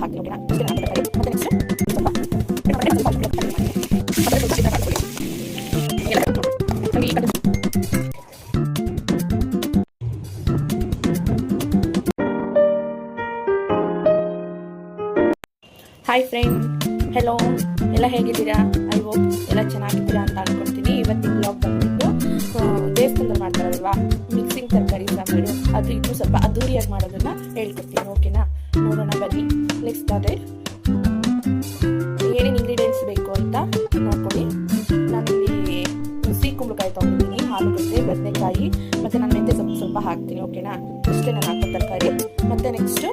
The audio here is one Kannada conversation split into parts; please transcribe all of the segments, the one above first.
ಹಾಯ್ ಫ್ರೆಂಡ್ ಹೆಲೋ ಎಲ್ಲ ಹೇಗಿದ್ದೀರಾ? ಐ ಹೋಪ್ ಎಲ್ಲ ಚೆನ್ನಾಗಿದ್ದೀರಾ ಅಂತ ಅನ್ಕೊಳ್ತೀನಿ ಇವತ್ತಿನ ಬ್ಲಾಗ್ ಬಂದ್ಬಿಟ್ಟು ದೇವಸ್ಥಾನದಲ್ಲಿ ಮಾಡ್ತಾರಲ್ವಾ ಮಿಕ್ಸಿಂಗ್ ತರಕಾರಿ ಸಾಂಬಾರು. ಅದು ಇನ್ನೂ ಸ್ವಲ್ಪ ಅದ್ದೂರಿಯಾಗಿ ಮಾಡೋದನ್ನ ಹೇಳ್ಕೊಡ್ತೀನಿ. ಓಕೆನಾ ನೋಡೋಣ ಬನ್ನಿ. ನೆಕ್ಸ್ಟ್ ಅದೇ ಏನೇನು ಇಂಗ್ರೀಡಿಯೆಂಟ್ಸ್ ಬೇಕು ಅಂತ ನೋಡ್ಕೊಳ್ಳಿ. ನಾನಿಲ್ಲಿ ಸಿಹಿ ಕುಂಬಳಕಾಯಿ ತೊಗೊಂಡಿದ್ದೀನಿ ಆಲೂಗಡ್ಡೆ ಬದನೆಕಾಯಿ, ಮತ್ತು ನಾನು ಮೆಂತ್ಯ ಸೊಪ್ಪು ಸ್ವಲ್ಪ ಹಾಕ್ತೀನಿ ಓಕೆನಾ ಇಷ್ಟೇ ನಾನು ಹಾಕೋ ತರಕಾರಿ. ಮತ್ತು ನೆಕ್ಸ್ಟು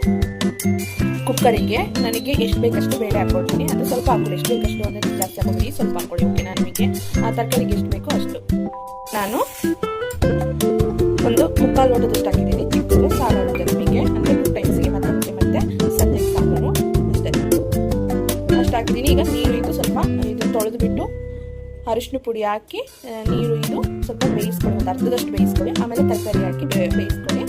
ಕುಕ್ಕರಿಗೆ ನನಗೆ ಎಷ್ಟು ಬೇಕಷ್ಟು ಬೇಳೆ ಹಾಕೊಳ್ತೀನಿ ಅದು ಸ್ವಲ್ಪ ಹಾಕೊಳ್ಳಿ ಎಷ್ಟು ಬೇಕಷ್ಟು ಅಂದರೆ ಜಾಸ್ತಿ ಹಾಕೊಳ್ಳಿ ಸ್ವಲ್ಪ ಹಾಕೊಳ್ಳಿ ಓಕೆನಾ ನಿಮಗೆ? ಆ ತರಕಾರಿಗೆ ಎಷ್ಟು ಬೇಕೋ ಅಷ್ಟು. ನಾನು ಒಂದು ಮುಕ್ಕಾಲು ಲೋಟದಷ್ಟು ಹಾಕಿದ್ದೀನಿ. ಅಷ್ಟು ಈಗ ನೀರು ಇದು ಸ್ವಲ್ಪ, ಇದು ತೊಳೆದು ಬಿಟ್ಟು ಅರಿಶಿನ ಪುಡಿ ಹಾಕಿ ನೀರು ಇದು ಸ್ವಲ್ಪ ಬೇಯಿಸ್ಕೊಳ್ಳಿ ಒಂದು ಅರ್ಧದಷ್ಟು ಬೇಯಿಸ್ಕೊಳ್ಳಿ, ಆಮೇಲೆ ತರಕಾರಿ ಹಾಕಿ ಬೇಯಿಸ್ಕೊಳ್ಳಿ.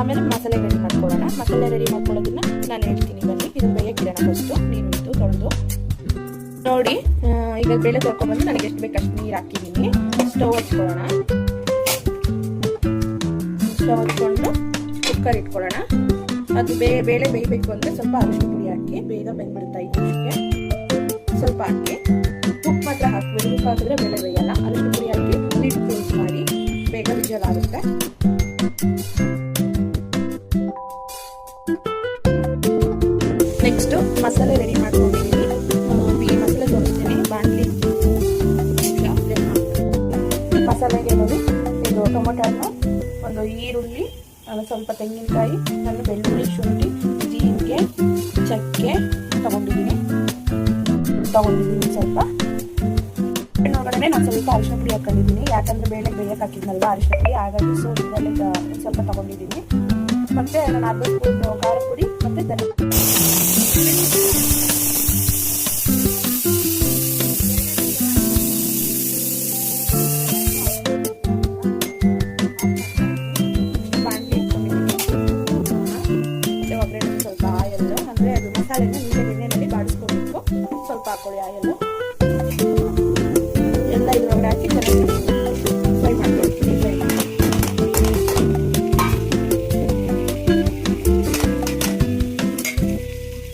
ಆಮೇಲೆ ಮಸಾಲೆ ರೆಡಿ ಮಾಡ್ಕೊಳ್ಳೋಣ. ಮಸಾಲೆ ರೆಡಿ ಮಾಡ್ಕೊಳ್ಳೋದನ್ನ ನಾನು ಹೇಳ್ತೀನಿ, ಬನ್ನಿ. ಇದು ಕಿರಣ ಫಸ್ಟು ನೀರು ಇದು ತೊಳೆದು. ನೋಡಿ ಈಗ ಬೇಳೆ ತೊಳ್ಕೊಂಡ್ಬಂದು ನನಗೆ ಎಷ್ಟು ಬೇಕಷ್ಟು ನೀರು ಹಾಕಿದ್ದೀನಿ. ಸ್ಟವ್ ಹಚ್ಕೊಳ್ಳೋಣ. ಸ್ಟವ್ ಹಚ್ಕೊಂಡು ಕುಕ್ಕರ್ ಇಟ್ಕೊಳ್ಳೋಣ. ಅದು ಬೇಳೆ ಬೇಯಬೇಕು ಅಂದರೆ ಸ್ವಲ್ಪ ಅರಿಶಿನ ಪುಡಿ ಹಾಕಿ ಬೇಗ ಬೆಂದ್ಬಿಡ್ತಾ ನಿಮಿಷಕ್ಕೆ ಸ್ವಲ್ಪ ಹಾಕಿ ಉಪ್ಪು ಮಾತ್ರ ಹಾಕ್ಬೇಕು. ಉಪ್ಪು ಹಾಕಿದ್ರೆ ಬೇಳೆ ಬೇಯಲ್ಲ. ಅದಕ್ಕೆ ಪುಡಿ ಹಾಕಿ ನೀರು ಕ್ಲೋಸ್ ಮಾಡಿ ಬೇಗ ವಿಜಲ್ ಆಗುತ್ತೆ ನೆಕ್ಸ್ಟ್ ಮಸಾಲೆ ರೆಡಿ ಮಾಡ್ಕೊಂಡಿದ್ದೀನಿ ಈ ಮಸಾಲೆ ತೋರಿಸ್ತೀನಿ. ಬಾಣಲಿ ಮಸಾಲೆಗೆ ನೋಡಿ, ಇದು ಟೊಮೊಟೊ ಹಣ್ಣು ಒಂದು ಈರುಳ್ಳಿ ಸ್ವಲ್ಪ ತೆಂಗಿನಕಾಯಿ ನಾನು ಬೆಳ್ಳುಳ್ಳಿ, ಶುಂಠಿ, ಜೀರಿಗೆ, ಚಕ್ಕೆ ತಗೊಂಡಿದ್ದೀನಿ ತಗೊಂಡಿದ್ದೀನಿ ಸ್ವಲ್ಪ. ಒಳಗಡೆ ನಾನು ಸ್ವಲ್ಪ ಅರಿಶಿನ ಪುಡಿ ಹಾಕೊಂಡಿದ್ದೀನಿ. ಯಾಕಂದ್ರೆ ಬೇಳೆ ಬೇಯಕ್ಕೆ ಹಾಕಿದ್ನಲ್ವಾ ಅರಿಶಿನ ಪುಡಿ, ಹಾಗಾಗಿ ಸೊ ಇದರಲ್ಲಿ ಸ್ವಲ್ಪ ತಗೊಂಡಿದ್ದೀನಿ. ಮತ್ತೆ ನಾನು ಅರ್ಧ ಸ್ಪೂನ್ ಖಾರ ಪುಡಿ ಮತ್ತೆ ಧನ ಬಾಣಲಿ ಇಟ್ಕೊಂಡಿದ್ದೀನಿ ಮತ್ತೆ ಒಗ್ಗರಣೆ ಸ್ವಲ್ಪ ಆಯಲ್ ಅಂದ್ರೆ ಅದು ಮಸಾಲೆನ ಸ್ವಲ್ಪ ಹಾಕೊಳ್ಳಿ ಆಯಲ್ ಎಲ್ಲ ಇದ್ರೊಳಗೆ ಹಾಕಿ ಚೆನ್ನಾಗಿ ಫ್ರೈ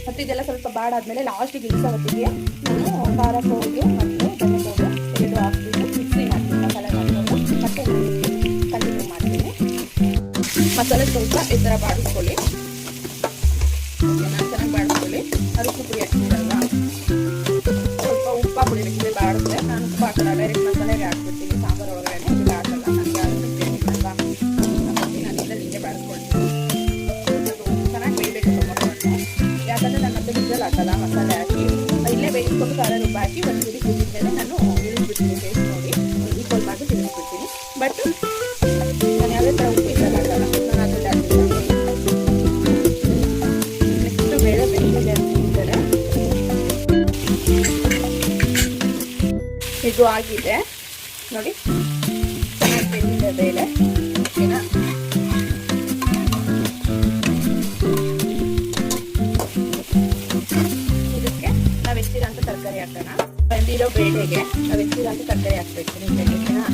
ಮತ್ತು ಇದೆಲ್ಲ ಸ್ವಲ್ಪ ಬಾಡಾದ್ಮೇಲೆ ಲಾಸ್ಟಿಗೆ ಇಳಿಸೋ ಹೊತ್ತಿಗೆ ನಾನು ಖಾರ ಹೋಗಿ ಮತ್ತು ಟೊಮೆಟೋಗೆ ಎರಡು ಹಾಕ್ಬಿಟ್ಟು ಮಿಕ್ಸಿ ಮಾಡ್ತೀನಿ ಮಸಾಲೆ ಮಾಡಿಕೊಂಡು ಮತ್ತೆ ಕಂಟಿನ್ಯೂ ಮಾಡ್ತೀನಿ. ಮಸಾಲೆ ಸ್ವಲ್ಪ ಈ ಥರ ಬಾಡಿಸ್ಕೊಳ್ಳಿ ಮತ್ತೆ ಬಿಸಿಲು ಹಾಕಲ್ಲ ಮಸಾಲೆ ಹಾಕಿ ಇಲ್ಲೇ ಬೇಯಿಸ್ಕೊಂಡು ಖಾರ ರುಬ್ಬ ಹಾಕಿ ಒಂದು ಕುದಿ ಕುದಿದ್ಮೇಲೆ ನಾನು ಇಳಿಸ್ಬಿಡ್ತೀನಿ ಟೇಸ್ಟ್ ನೋಡಿ ಈಕ್ವಲ್ ಮಾಡಿ ಇಳಿಸ್ಬಿಡ್ತೀನಿ ಬಟ್ ನಾನು ಯಾವುದೇ ಥರ ಉಪ್ಪು ಇದ್ರಲ್ಲಿ ಹಾಕಲ್ಲ ಬೇಳೆ ಬೇಯಿಸಿದೆ ಇದು ಆಗಿದೆ. ನೋಡಿ. ಚೆನ್ನಾಗಿ ಬೇಳೆ ಓಕೆನಾ ಬಂದಿರೋ ಬೇಳೆಗೆ ನಾವು ಹೆಚ್ಚಿರೋಂಥ ತರಕಾರಿ ಹಾಕ್ಬೇಕು. ನಿಮಗೆ ಓಕೆನಾ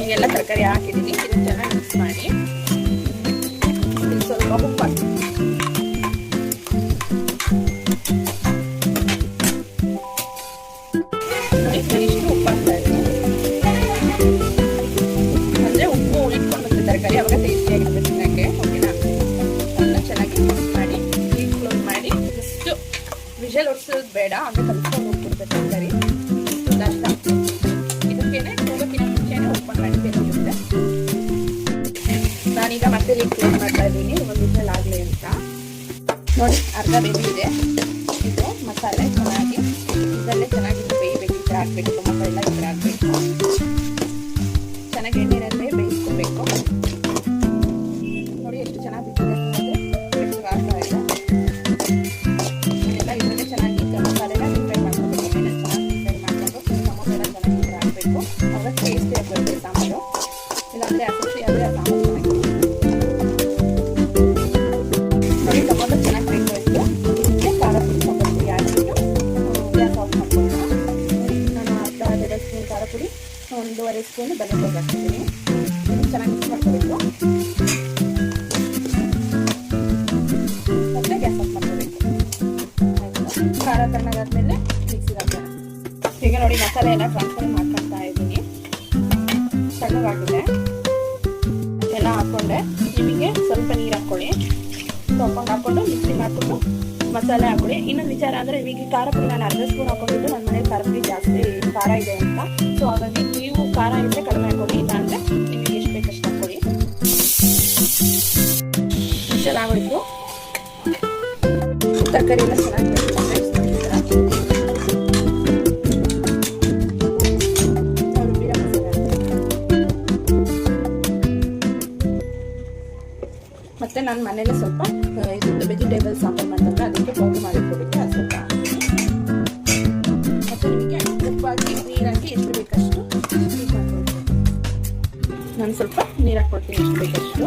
ಈಗೆಲ್ಲ ತರಕಾರಿ ಹಾಕಿದ್ದೀನಿ ಇದನ್ನ ಚೆನ್ನಾಗಿ ಮಿಕ್ಸ್ ಮಾಡಿ ಸ್ವಲ್ಪ ಉಪ್ಪು ಹಾಕಿ ಬೇಡ, ಹಂಗೆ ಕಲ್ಸ್ಕೊಂಡು ಹೋಗ್ಬಿಡ್ತದೆ ಸರಿ ಅಷ್ಟ ಇದಕ್ಕೇನೆ ಹೋಗೋಕ್ಕಿಂತ ಮುಂಚೆನೆ ಓಪನ್ ಮಾಡಿ ಬೆಂದಿರುತ್ತೆ ನಾನೀಗ ಮತ್ತೆ ರೀ ಮಾಡ್ತಾ ಇದ್ದೀನಿ ಒಂದು ವಿಷಲ್ ಅಂತ. ನೋಡಿ, ಅರ್ಧ ಬೆಂದಿದೆ ಹಾಕೋಬೇಕು ಆವಾಗ ಟೇಸ್ಟಿಯಾಗಿ ಬರುತ್ತೆ ಸಾಂಬಾರು ಇಲ್ಲಾಂದರೆ ಹಸಿ ಆದರೆ ಸಾಂಬಾರು ಚೆನ್ನಾಗಿ ಇದಕ್ಕೆ ಖಾರ ಗ್ಯಾಸ್ ಆಫ್ ಮಾಡ್ಕೊಳ್ಳೋಣ ಖಾರ ಪುಡಿ ಒಂದೂವರೆ ಸ್ಪೂನ್ ಬೆಲ್ಲ ಚೆನ್ನಾಗಿ ಮಿಕ್ಸ್ ಮಾಡ್ಕೋಬೇಕು ಮತ್ತೆ ಗ್ಯಾಸ್ ಆಫ್ ಮಾಡ್ಕೋಬೇಕು ಖಾರ ತಣ್ಣಗಾದ್ಮೇಲೆ ಮಿಕ್ಸಿಗೆ ಹಾಕೋಣ ಈಗ ನೋಡಿ ಮಸಾಲೆ ಎಲ್ಲ ಟ್ರಾನ್ಸ್ಫರ್ ತೊಗೊಂಡು ಹಾಕೊಂಡು ಮಿಕ್ಸಿ ಹಾಕ್ಕೊಂಡು ಮಸಾಲೆ ಹಾಕೊಳ್ಳಿ ಇನ್ನೊಂದು ವಿಚಾರ ಅಂದರೆ ಈಗ ಖಾರ ಪುಡಿ ನಾನು ಅರ್ಧ ಸ್ಪೂನ್ ಹಾಕೊಂಡಿದ್ದು ನನ್ನ ಮನೇಲಿ ಖಾರ ಪುಡಿ ಜಾಸ್ತಿ ಖಾರ ಇದೆ ಅಂತ. ಸೊ ಹಾಗಾಗಿ ಮತ್ತೆ ನಾನು ಮನೇಲಿ ಸ್ವಲ್ಪ ಇದು ವೆಜಿಟೇಬಲ್ ಸಾಂಬಾರು ಮಾಡ್ತಾರೆ ಅದಕ್ಕೆ ಪೌಡರ್ ಮಾಡಿಕೊಡಕ್ಕೆ ಅದು ಸ್ವಲ್ಪ. ಮತ್ತೆ ನಿಮಗೆ ಉಪ್ಪಾಗಿ ನೀರಾಗಿ ಎಷ್ಟು ಬೇಕಷ್ಟು ನಾನು ಸ್ವಲ್ಪ ನೀರು ಹಾಕ್ಕೊಡ್ತೀನಿ ಎಷ್ಟು ಬೇಕಷ್ಟು.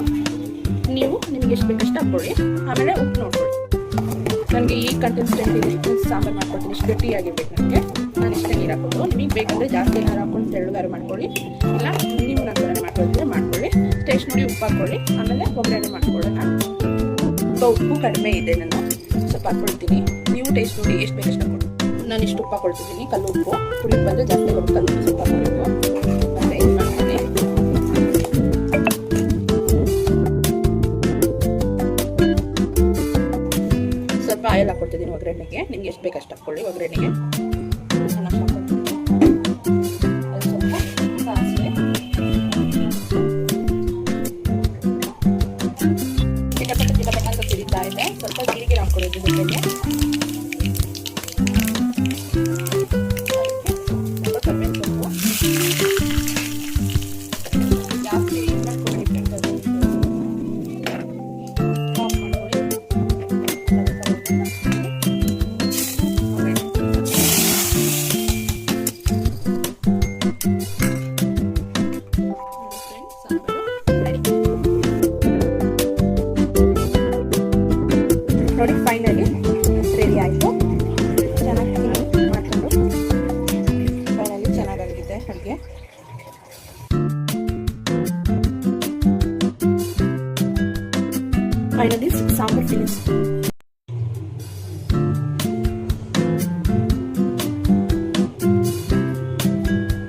ನೀವು ನಿಮ್ಗೆ ಎಷ್ಟು ಬೇಕಷ್ಟು ಹಾಕ್ಕೊಳ್ಳಿ ಆಮೇಲೆ ಉಪ್ಪು ನೋಡ್ಕೊಳ್ಳಿ. ನನಗೆ ಈ ಕನ್ಸಿಸ್ಟೆಂಟ್ ಇದೆ ಸಾಂಬಾರು ಮಾಡ್ಕೊಡ್ತೀನಿ, ಇಷ್ಟು ಗಟ್ಟಿಯಾಗಿರ್ಬೇಕು ನನಗೆ. ನಾನು ಇಷ್ಟೇ ನೀರು ಹಾಕೋದು. ನಿಮಗೆ ಬೇಕಂದ್ರೆ ಜಾಸ್ತಿ ನೀರು ಹಾಕೊಂಡು ತೆಳ್ಳಗಾರು ಮಾಡ್ಕೊಳ್ಳಿ. ಇಲ್ಲ, ನೀವು ನಂತರ ಮಾಡ್ಕೊಳ್ತೀರ, ಮಾಡ್ಕೊಳ್ಳಿ. ಟೇಸ್ಟ್ ನೋಡಿ ಉಪ್ಪು ಹಾಕ್ಕೊಳ್ಳಿ ಆಮೇಲೆ ಒಗ್ಗರಣೆ ಮಾಡ್ಕೊಳ್ಳೋಣ ಸ್ವಲ್ಪ ಉಪ್ಪು ಕಡಿಮೆ ಇದೆ ನಾನು ಸ್ವಲ್ಪ ಹಾಕ್ಕೊಳ್ತೀನಿ. ನೀವು ಟೇಸ್ಟ್ ನೋಡಿ ಎಷ್ಟು ಬೇಕಷ್ಟು ಹಾಕೊಳ್ತೀನಿ ನಾನು ಇಷ್ಟು ಉಪ್ಪು ಹಾಕೊಳ್ತಿದ್ದೀನಿ ಕಲ್ಲು ಉಪ್ಪು. ಪುಳಿ ಬಂದರೆ ಜಾಸ್ತಿ ಕಲ್ಲು ಉಪ್ಪು ಸ್ವಲ್ಪ ಹಾಕ್ಕೊಳ್ಬೇಕು. ಮತ್ತೆ ಇದು ಮಾಡ್ತೀನಿ. ಸ್ವಲ್ಪ ಆಯಲ್ ಹಾಕೊಳ್ತಿದ್ದೀನಿ ಒಗ್ಗರಣೆಗೆ. ನಿಮ್ಗೆ ಎಷ್ಟು ಬೇಕಷ್ಟು ಹಾಕ್ಕೊಳ್ಳಿ ಒಗ್ಗರಣೆಗೆ. Aynen Karadeniz Samur Filiz.